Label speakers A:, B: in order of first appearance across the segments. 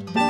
A: thank you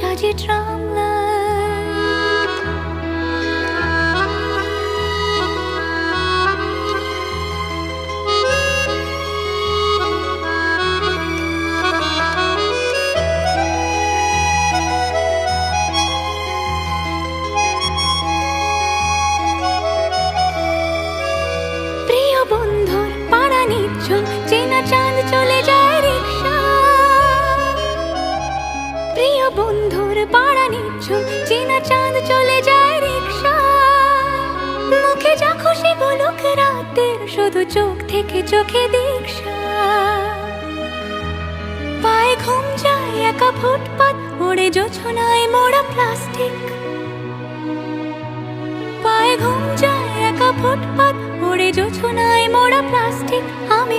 B: 扎起帐了 প্রিয় বন্ধুর পাড়া নিচ্ছ, চেনা চাঁদ চলে যায় রিক্সা। মুখে যা খুশি বলুক রাতের, শুধু চোখ থেকে চোখে দীক্ষা। পায়ে ঘুম যায় একা ফুটপাত, ওড়ে জোছনায় মোড়া প্লাস্টিক। পায়ে ঘুম যায় একা ফুটপাত, ওড়ে জোছনায় মোড়া প্লাস্টিক, আমি